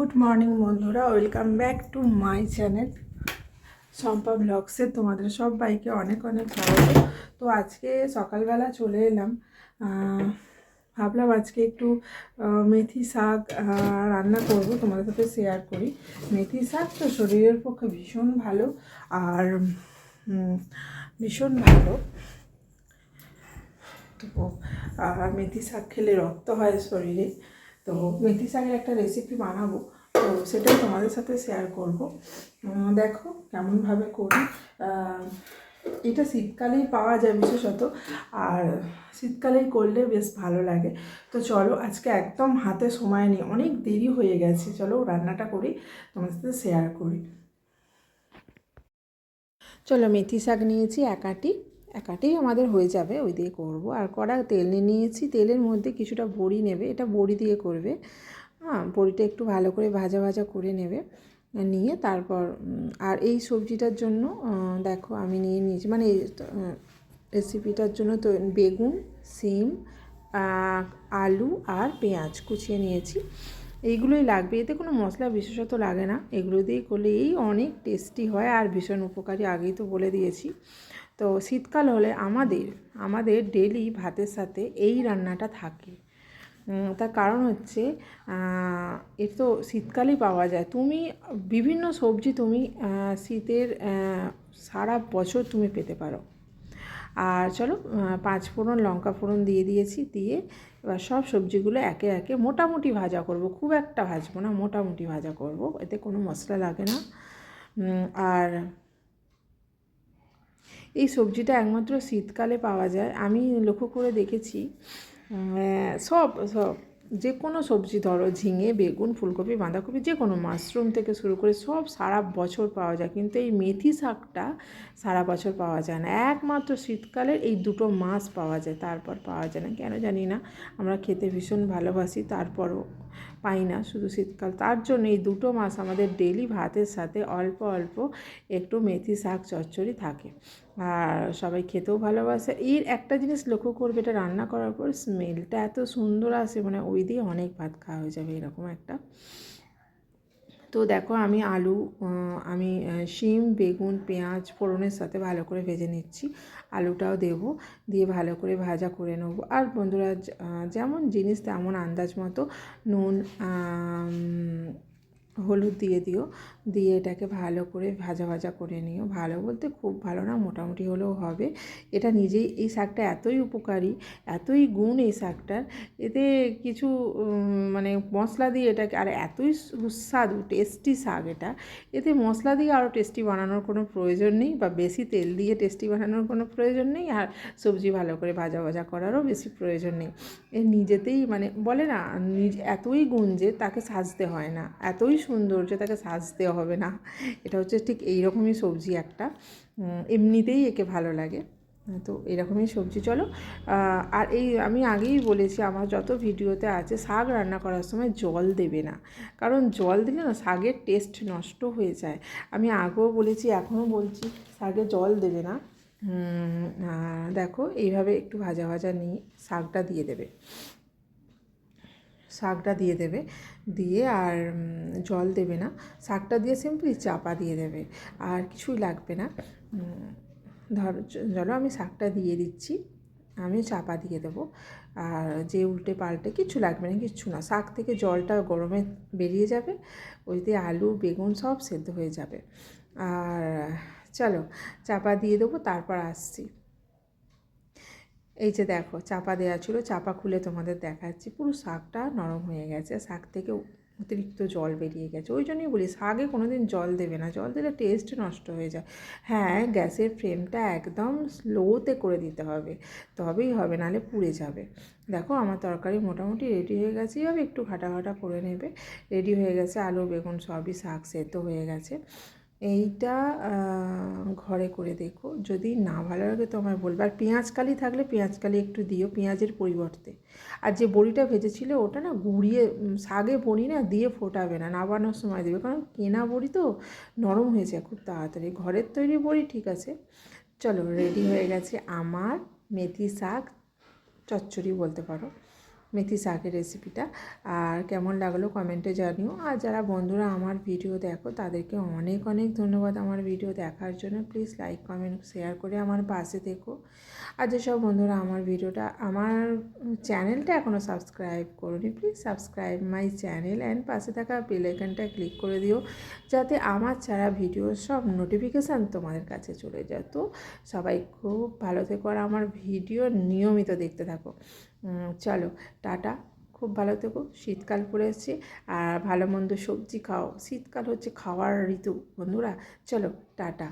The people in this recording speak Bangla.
গুড মর্নিং বন্ধুরা। Welcome back to my channel Shampa ব্লগসে তোমাদের সবাইকে অনেক অনেক স্বাগত। তো আজকে সকালবেলা চলে এলাম। ভাবলাম আজকে একটু মেথি শাক রান্না করব। তোমাদের সাথে শেয়ার করি। মেথি শাক তো শরীরের পক্ষে ভীষণ ভালো আর ভীষণ ভালো। তো আর মেথি শাক খেলে রক্ত হয় শরীরে। তো মেথি শাকের একটা রেসিপি বানাবো। তো সেটাই তোমাদের সাথে শেয়ার করব। দেখো কেমনভাবে করি। এটা শীতকালেই পাওয়া যায় বিশেষত। আর শীতকালেই করলে বেশ ভালো লাগে। তো চলো আজকে একদম হাতে সময় নেই। অনেক দেরি হয়ে গেছে। চলো রান্নাটা করি, তোমাদের সাথে শেয়ার করি। চলো মেথি শাক নিয়েছি একাটি একাটেই আমাদের হয়ে যাবে, ওই দিয়ে করব। আর কড়া তেল নিয়ে নিয়েছি, তেলের মধ্যে কিছুটা বড়ি নেবে, এটা বড়ি দিয়ে করবে। হ্যাঁ বড়িটা একটু ভালো করে ভাজা ভাজা করে নেবে, নিয়ে তারপর আর এই সবজিটার জন্য দেখো আমি নিয়ে নিয়েছি মানে রেসিপিটার জন্য তো বেগুন, সিম আলু আর পেঁয়াজ কুচিয়ে নিয়েছি। এইগুলোই লাগবে, এতে কোনো মশলা বিশেষত লাগে না। এগুলো দিয়ে করলে এই অনেক টেস্টি হয়, আর ভীষণ উপকারী আগেই তো বলে দিয়েছি। তো শীতকাল হলে আমাদের আমাদের ডেলি ভাতের সাথে এই রান্নাটা থাকে। তার কারণ হচ্ছে এ তো শীতকালেই পাওয়া যায়। তুমি, বিভিন্ন সবজি তুমি শীতের সারা বছর তুমি পেতে পারো। আর চলো পাঁচ ফোড়ন, লঙ্কা ফোড়ন দিয়ে দিয়েছি, দিয়ে এবার সব সবজিগুলো একে একে মোটামুটি ভাজা করব। খুব একটা ভাজবো না, মোটামুটি ভাজা করব। এতে কোনো মশলা লাগে না। আর এই সবজিটা একমাত্র শীতকালে পাওয়া যায়। আমি লক্ষ্য করে দেখেছি সব সব যে কোনো সবজি ধরো, ঝিঙে, বেগুন, ফুলকপি, বাঁধাকপি যে কোনো মাশরুম থেকে শুরু করে সব সারা বছর পাওয়া যায়। কিন্তু এই মেথি শাকটা সারা বছর পাওয়া যায় না। একমাত্র শীতকালের এই দুটো মাস পাওয়া যায়, তারপর পাওয়া যায় না। কেন জানি না, আমরা খেতে ভীষণ ভালোবাসি, তারপরও পাই না শুধু শীতকাল। তার জন্য এই দুটো মাস আমাদের ডেলি ভাতের সাথে অল্প অল্প একটু মেথি শাক চচ্চড়ি থাকে। আর সবাই খেতেও ভালোবাসে। এর একটা জিনিস লক্ষ্য করবে এটা রান্না করার পর স্মেলটা এত সুন্দর আসে মানে ওই দিয়ে অনেক ভাত খাওয়া হয়ে যাবে, এরকম একটা তো দেখো আমি আলু আমি শিম, বেগুন, পেঁয়াজ, ফোড়নের সাথে ভালো করে ভেজে নিচ্ছি। আলুটাও দেব, দিয়ে ভালো করে ভাজা করে নেব। আর বন্ধুরা যেমন জিনিস তেমন আন্দাজ মতো নুন হলুদ দিয়ে দিও। দিয়ে এটাকে ভালো করে ভাজা ভাজা করে নিও। ভালো বলতে খুব ভালো না, মোটামুটি হলেও হবে। এটা নিজেই, এই শাকটা এতই উপকারী, এতই গুণ এই শাকটার। এতে কিছু মানে মশলা দিয়ে এটাকে, আর এতই সুস্বাদু টেস্টি শাক এটা। এতে মশলা দিয়ে আরও টেস্টি বানানোর কোনো প্রয়োজন নেই, বা বেশি তেল দিয়ে টেস্টি বানানোর কোনো প্রয়োজন নেই, আর সবজি ভালো করে ভাজা ভাজা করারও বেশি প্রয়োজন নেই। এ নিজেতেই মানে বলে না, নিজ, এতই গুণ যে তাকে সাজতে হয় না। এতই সুন্দর যে তাকে সাজতে হবে না। এটা হচ্ছে ঠিক এইরকমই সবজি একটা। এমনিতেই একে ভালো লাগে। তো এরকমই সবজি, চলো। আর এই আমি আগেই বলেছি, আমার যত ভিডিওতে আছে, শাক রান্না করার সময় জল দেবে না। কারণ জল দিলে না শাকের টেস্ট নষ্ট হয়ে যায়। আমি আগেও বলেছি, এখনও বলছি, শাকে জল দেবে না। দেখো, এইভাবে একটু ভাজা ভাজা নিয়ে শাকটা দিয়ে দেবে। শাকটা দিয়ে দেবে। দিয়ে আর জল দেবে না। শাকটা দিয়ে সিম্পলি চাপা দিয়ে দেবে। আর কিছুই লাগবে না। ধর চলো আমি শাকটা দিয়ে দিচ্ছি, আমি চাপা দিয়ে দেবো। আর যে উল্টে পাল্টে কিছু লাগবে না, কিচ্ছু না। শাক থেকে জলটা গরমে বেরিয়ে যাবে, ওই দিয়ে আলু, বেগুন সব সেদ্ধ হয়ে যাবে। আর, চলো, চাপা দিয়ে দেবো, তারপর আসছি। এই যে দেখো, চাপা দেওয়া ছিল, চাপা খুলে তোমাদের দেখাচ্ছি। পুরো শাকটা নরম হয়ে গেছে, শাক থেকে অতিরিক্ত জল বেরিয়ে গেছে। ওই জন্যই বলি, শাকে কোনো দিন জল দেবে না। জল দিলে টেস্ট নষ্ট হয়ে যায়। হ্যাঁ গ্যাসের ফ্লেমটা একদম স্লোতে করে দিতে হবে। তবেই হবে নাহলে পুড়ে যাবে। দেখো, আমার তরকারি মোটামুটি রেডি হয়ে গেছে। এইভাবে একটু ঘাটা ঘাটা করে নেবে। রেডি হয়ে গেছে, আলু, বেগুন সবই শাক সেদ্ধ হয়ে গেছে। এইটা ঘরে করে দেখো। যদি না ভালো লাগে তো আমায় বলবে। আর পেঁয়াজ কালি থাকলে পেঁয়াজ কালি একটু দিও, পেঁয়াজের পরিবর্তে। আর যে বড়িটা ভেজেছিলে, ওটা না গুঁড়িয়ে শাগে বড়ি না, দিয়ে ফোটাবে না, নাবানোর সময় দেবে। কারণ কেনা বড়ি তো নরম হয়ে যায় খুব তাড়াতাড়ি। ঘরের তৈরি বড়ি ঠিক আছে। চলো রেডি হয়ে গেছে আমার মেথি শাক চচ্চড়ি বলতে পারো। মেথি শাকের রেসিপিটা আর কেমন লাগল কমেন্টে জানিও। আর যারা বন্ধুরা আমার ভিডিও দেখো, তাদেরকে অনেক অনেক ধন্যবাদ আমার ভিডিও দেখার জন্য। প্লিজ লাইক কমেন্ট শেয়ার করে আমার পাশে থেকো। আর যেসব বন্ধুরা আমার ভিডিওটা আমার চ্যানেলটা এখনও subscribe করুনি please subscribe my channel and পাশে থাকা বেল আইকনটা ক্লিক করে দিও। যাতে আমার ছাড়া ভিডিওর সব নোটিফিকেশান তোমাদের কাছে চলে যায়। তো সবাই খুব ভালো থেকো আর আমার ভিডিও নিয়মিত দেখতে থাকো। চলো, টাটা। খুব ভালো থেকো। শীতকাল পড়ে এসছে। আর ভালো মন্দ সবজি খাও। শীতকাল হচ্ছে খাওয়ার ঋতু, বন্ধুরা। চলো, টাটা।